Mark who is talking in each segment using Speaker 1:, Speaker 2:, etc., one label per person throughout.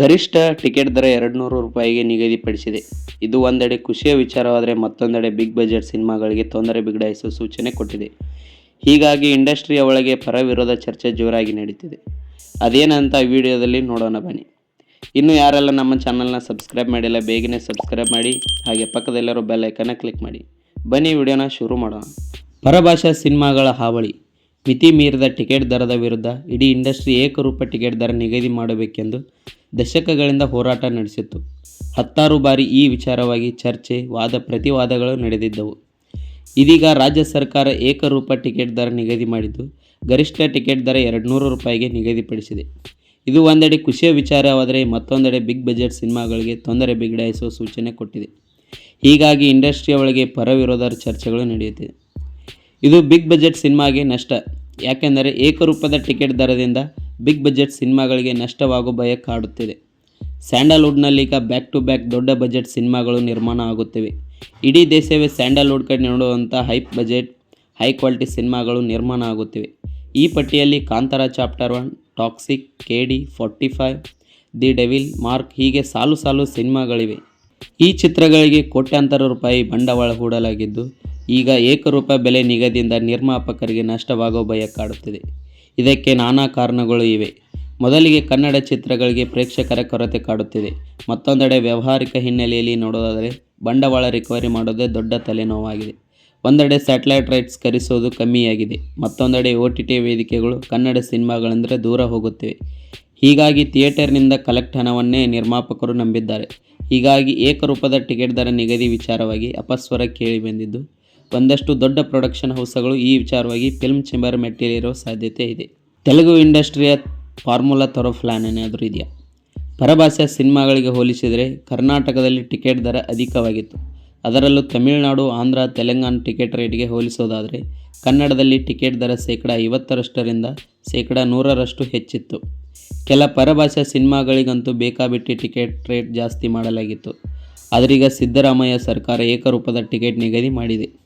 Speaker 1: ಗರಿಷ್ಠ ಟಿಕೆಟ್ ದರ ಎರಡು ನೂರು ರೂಪಾಯಿಗೆ ನಿಗದಿಪಡಿಸಿದೆ. ಇದು ಒಂದೆಡೆ ಖುಷಿಯ ವಿಚಾರವಾದರೆ ಮತ್ತೊಂದೆಡೆ ಬಿಗ್ ಬಜೆಟ್ ಸಿನಿಮಾಗಳಿಗೆ ತೊಂದರೆ ಬಿಗಡಾಯಿಸುವ ಸೂಚನೆ ಕೊಟ್ಟಿದೆ. ಹೀಗಾಗಿ ಇಂಡಸ್ಟ್ರಿಯ ಒಳಗೆ ಪರ ವಿರೋಧ ಚರ್ಚೆ ಜೋರಾಗಿ ನಡೀತಿದೆ. ಅದೇನಂತ ವಿಡಿಯೋದಲ್ಲಿ ನೋಡೋಣ ಬನ್ನಿ. ಇನ್ನು ಯಾರೆಲ್ಲ ನಮ್ಮ ಚಾನಲ್ನ ಸಬ್ಸ್ಕ್ರೈಬ್ ಮಾಡಿಲ್ಲ, ಬೇಗನೆ ಸಬ್ಸ್ಕ್ರೈಬ್ ಮಾಡಿ, ಹಾಗೆ ಪಕ್ಕದಲ್ಲಿರೋ ಬೆಲ್ ಐಕನ್ನ ಕ್ಲಿಕ್ ಮಾಡಿ. ಬನ್ನಿ ವಿಡಿಯೋನ ಶುರು ಮಾಡೋಣ. ಪರಭಾಷಾ ಸಿನಿಮಾಗಳ ಹಾವಳಿ. ಮಿತಿ ಮೀರಿದ ಟಿಕೆಟ್ ದರದ ವಿರುದ್ಧ ಇಡೀ ಇಂಡಸ್ಟ್ರಿ ಏಕರೂಪ ಟಿಕೆಟ್ ದರ ನಿಗದಿ ಮಾಡಬೇಕೆಂದು ದಶಕಗಳಿಂದ ಹೋರಾಟ ನಡೆಸಿತ್ತು. ಹತ್ತಾರು ಬಾರಿ ಈ ವಿಚಾರವಾಗಿ ಚರ್ಚೆ, ವಾದ, ಪ್ರತಿವಾದಗಳು ನಡೆದಿದ್ದವು. ಇದೀಗ ರಾಜ್ಯ ಸರ್ಕಾರ ಏಕರೂಪ ಟಿಕೆಟ್ ದರ ನಿಗದಿ ಮಾಡಿದ್ದು, ಗರಿಷ್ಠ ಟಿಕೆಟ್ ದರ ಎರಡು ನೂರು ರೂಪಾಯಿಗೆ ನಿಗದಿಪಡಿಸಿದೆ. ಇದು ಒಂದೆಡೆ ಖುಷಿಯ ವಿಚಾರವಾದರೆ ಮತ್ತೊಂದೆಡೆ ಬಿಗ್ ಬಜೆಟ್ ಸಿನಿಮಾಗಳಿಗೆ ತೊಂದರೆ ಬಿಗಡಾಯಿಸುವ ಸೂಚನೆ ಕೊಟ್ಟಿದೆ. ಹೀಗಾಗಿ ಇಂಡಸ್ಟ್ರಿಯ ಒಳಗೆ ಪರವಿರೋಧರ ಚರ್ಚೆಗಳು ನಡೆಯುತ್ತಿದೆ. ಇದು ಬಿಗ್ ಬಜೆಟ್ ಸಿನಿಮಾಗೆ ನಷ್ಟ. ಯಾಕೆಂದರೆ ಏಕರೂಪದ ಟಿಕೆಟ್ ದರದಿಂದ ಬಿಗ್ ಬಜೆಟ್ ಸಿನಿಮಾಗಳಿಗೆ ನಷ್ಟವಾಗುವ ಭಯ ಕಾಡುತ್ತಿದೆ. ಸ್ಯಾಂಡಲ್ವುಡ್ನಲ್ಲೀಗ ಬ್ಯಾಕ್ ಟು ಬ್ಯಾಕ್ ದೊಡ್ಡ ಬಜೆಟ್ ಸಿನಿಮಾಗಳು ನಿರ್ಮಾಣ ಆಗುತ್ತಿವೆ. ಇಡೀ ದೇಶವೇ ಸ್ಯಾಂಡಲ್ವುಡ್ ಕಡೆ ನೋಡುವಂಥ ಹೈ ಬಜೆಟ್, ಹೈ ಕ್ವಾಲಿಟಿ ಸಿನಿಮಾಗಳು ನಿರ್ಮಾಣ ಆಗುತ್ತಿವೆ. ಈ ಪಟ್ಟಿಯಲ್ಲಿ Kantara chapter one, toxic K D forty five, the devil, mark ಹೀಗೆ ಸಾಲು ಸಾಲು ಸಿನಿಮಾಗಳಿವೆ. ಈ ಚಿತ್ರಗಳಿಗೆ ಕೋಟ್ಯಾಂತರ ರೂಪಾಯಿ ಬಂಡವಾಳ ಹೂಡಲಾಗಿದ್ದು ಈಗ ಏಕರೂಪ ಬೆಲೆ ನಿಗದಿಯಿಂದ ನಿರ್ಮಾಪಕರಿಗೆ ನಷ್ಟವಾಗುವ ಭಯ ಕಾಡುತ್ತಿದೆ. ಇದಕ್ಕೆ ನಾನಾ ಕಾರಣಗಳು ಇವೆ. ಮೊದಲಿಗೆ ಕನ್ನಡ ಚಿತ್ರಗಳಿಗೆ ಪ್ರೇಕ್ಷಕರ ಕೊರತೆ ಕಾಡುತ್ತಿದೆ. ಮತ್ತೊಂದೆಡೆ ವ್ಯವಹಾರಿಕ ಹಿನ್ನೆಲೆಯಲ್ಲಿ ನೋಡೋದಾದರೆ ಬಂಡವಾಳ ರಿಕವರಿ ಮಾಡೋದೇ ದೊಡ್ಡ ತಲೆನೋವಾಗಿದೆ. ಒಂದೆಡೆ ಸ್ಯಾಟಲೈಟ್ ರೈಟ್ಸ್ ಕರೆಸೋದು ಕಮ್ಮಿಯಾಗಿದೆ. ಮತ್ತೊಂದೆಡೆ ಒ ಟಿ ಟಿ ವೇದಿಕೆಗಳು ಕನ್ನಡ ಸಿನಿಮಾಗಳೆಂದರೆ ದೂರ ಹೋಗುತ್ತಿವೆ. ಹೀಗಾಗಿ ಥಿಯೇಟರ್ನಿಂದ ಕಲೆಕ್ಟ್ ಹಣವನ್ನೇ ನಿರ್ಮಾಪಕರು ನಂಬಿದ್ದಾರೆ. ಹೀಗಾಗಿ ಏಕರೂಪದ ಟಿಕೆಟ್ ದರ ನಿಗದಿ ವಿಚಾರವಾಗಿ ಅಪಸ್ವರ ಕೇಳಿಬಂದಿದ್ದು ಒಂದಷ್ಟು ದೊಡ್ಡ ಪ್ರೊಡಕ್ಷನ್ ಹೌಸ್ಗಳು ಈ ವಿಚಾರವಾಗಿ ಫಿಲ್ಮ್ ಚೇಂಬರ್ ಮೆಟ್ಟಿಲಿರೋ ಸಾಧ್ಯತೆ ಇದೆ. ತೆಲುಗು ಇಂಡಸ್ಟ್ರಿಯ ಫಾರ್ಮುಲಾ ತರೋ ಪ್ಲ್ಯಾನ್ ಏನಾದರೂ ಇದೆಯಾ? ಪರಭಾಷಾ ಸಿನಿಮಾಗಳಿಗೆ ಹೋಲಿಸಿದರೆ ಕರ್ನಾಟಕದಲ್ಲಿ ಟಿಕೆಟ್ ದರ ಅಧಿಕವಾಗಿತ್ತು. ಅದರಲ್ಲೂ ತಮಿಳುನಾಡು, ಆಂಧ್ರ, ತೆಲಂಗಾಣ ಟಿಕೆಟ್ ರೇಟ್ಗೆ ಹೋಲಿಸೋದಾದರೆ ಕನ್ನಡದಲ್ಲಿ ಟಿಕೆಟ್ ದರ ಶೇಕಡ ಐವತ್ತರಷ್ಟರಿಂದ ಶೇಕಡ ನೂರರಷ್ಟು ಹೆಚ್ಚಿತ್ತು. ಕೆಲ ಪರಭಾಷಾ ಸಿನಿಮಾಗಳಿಗಂತೂ ಬೇಕಾಬಿಟ್ಟಿ ಟಿಕೆಟ್ ರೇಟ್ ಜಾಸ್ತಿ ಮಾಡಲಾಗಿತ್ತು. ಆದರೀಗ ಸಿದ್ದರಾಮಯ್ಯ ಸರ್ಕಾರ ಏಕರೂಪದ ಟಿಕೆಟ್ ನಿಗದಿ ಮಾಡಿದೆ.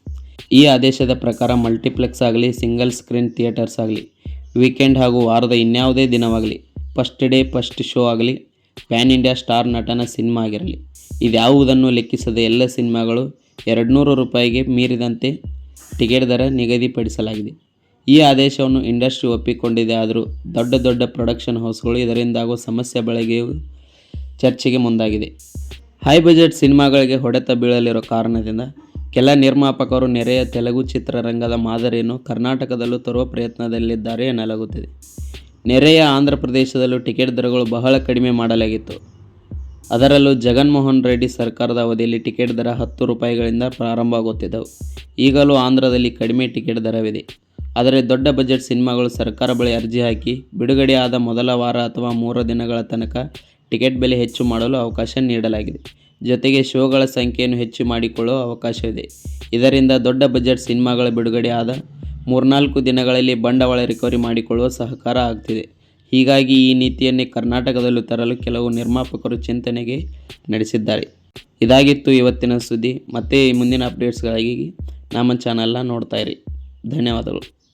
Speaker 1: ಈ ಆದೇಶದ ಪ್ರಕಾರ ಮಲ್ಟಿಪ್ಲೆಕ್ಸ್ ಆಗಲಿ, ಸಿಂಗಲ್ ಸ್ಕ್ರೀನ್ ಥಿಯೇಟರ್ಸ್ ಆಗಲಿ, ವೀಕೆಂಡ್ ಹಾಗೂ ವಾರದ ಇನ್ಯಾವುದೇ ದಿನವಾಗಲಿ, ಫಸ್ಟ್ ಡೇ, ಫಸ್ಟ್ ಶೋ ಆಗಲಿ, ಪ್ಯಾನ್ ಇಂಡಿಯಾ ಸ್ಟಾರ್ ನಟನ ಸಿನಿಮಾ ಆಗಿರಲಿ. ಇದ್ಯಾವುದನ್ನು ಲೆಕ್ಕಿಸದ ಎಲ್ಲ ಸಿನಿಮಾಗಳು ಎರಡು ನೂರು ರೂಪಾಯಿಗೆ ಮೀರಿದಂತೆ ಟಿಕೆಟ್ ದರ ನಿಗದಿಪಡಿಸಲಾಗಿದೆ. ಈ ಆದೇಶವನ್ನು ಇಂಡಸ್ಟ್ರಿ ಒಪ್ಪಿಕೊಂಡಿದೆ. ಆದರೂ ದೊಡ್ಡ ದೊಡ್ಡ ಪ್ರೊಡಕ್ಷನ್ ಹೌಸ್ಗಳು ಇದರಿಂದಾಗುವ ಸಮಸ್ಯೆ ಬಳಗೆಯೂ ಚರ್ಚೆಗೆ ಮುಂದಾಗಿದೆ. ಹೈ ಬಜೆಟ್ ಸಿನಿಮಾಗಳಿಗೆ ಹೊಡೆತ ಬೀಳಲಿರೋ ಕಾರಣದಿಂದ ಕೆಲ ನಿರ್ಮಾಪಕರು ನೆರೆಯ ತೆಲುಗು ಚಿತ್ರರಂಗದ ಮಾದರಿಯನ್ನು ಕರ್ನಾಟಕದಲ್ಲೂ ತರುವ ಪ್ರಯತ್ನದಲ್ಲಿದ್ದಾರೆ ಎನ್ನಲಾಗುತ್ತಿದೆ. ನೆರೆಯ ಆಂಧ್ರ ಪ್ರದೇಶದಲ್ಲೂ ಟಿಕೆಟ್ ದರಗಳು ಬಹಳ ಕಡಿಮೆ ಮಾಡಲಾಗಿತ್ತು. ಅದರಲ್ಲೂ ಜಗನ್ಮೋಹನ್ ರೆಡ್ಡಿ ಸರ್ಕಾರದ ಅವಧಿಯಲ್ಲಿ ಟಿಕೆಟ್ ದರ ಹತ್ತು ರೂಪಾಯಿಗಳಿಂದ ಪ್ರಾರಂಭವಾಗುತ್ತಿದ್ದವು. ಈಗಲೂ ಆಂಧ್ರದಲ್ಲಿ ಕಡಿಮೆ ಟಿಕೆಟ್ ದರವಿದೆ. ಆದರೆ ದೊಡ್ಡ ಬಜೆಟ್ ಸಿನಿಮಾಗಳು ಸರ್ಕಾರ ಬಳಿ ಅರ್ಜಿ ಹಾಕಿ ಬಿಡುಗಡೆಯಾದ ಮೊದಲ ವಾರ ಅಥವಾ ಮೂರು ದಿನಗಳ ತನಕ ಟಿಕೆಟ್ ಬೆಲೆ ಹೆಚ್ಚು ಮಾಡಲು ಅವಕಾಶ ನೀಡಲಾಗಿದೆ. ಜೊತೆಗೆ ಶೋಗಳ ಸಂಖ್ಯೆಯನ್ನು ಹೆಚ್ಚು ಮಾಡಿಕೊಳ್ಳುವ ಅವಕಾಶವಿದೆ. ಇದರಿಂದ ದೊಡ್ಡ ಬಜೆಟ್ ಸಿನಿಮಾಗಳ ಬಿಡುಗಡೆ ಆದ ಮೂರ್ನಾಲ್ಕು ದಿನಗಳಲ್ಲಿ ಬಂಡವಾಳ ರಿಕವರಿ ಮಾಡಿಕೊಳ್ಳುವ ಸಹಕಾರ ಆಗ್ತಿದೆ. ಹೀಗಾಗಿ ಈ ನೀತಿಯನ್ನೇ ಕರ್ನಾಟಕದಲ್ಲೂ ತರಲು ಕೆಲವು ನಿರ್ಮಾಪಕರು ಚಿಂತನೆಗೆ ನಡೆಸಿದ್ದಾರೆ. ಇದಾಗಿತ್ತು ಇವತ್ತಿನ ಸುದ್ದಿ. ಮತ್ತೆ ಮುಂದಿನ ಅಪ್ಡೇಟ್ಸ್ಗಾಗಿ ನಮ್ಮ ಚಾನಲ್ನ ನೋಡ್ತಾ ಧನ್ಯವಾದಗಳು.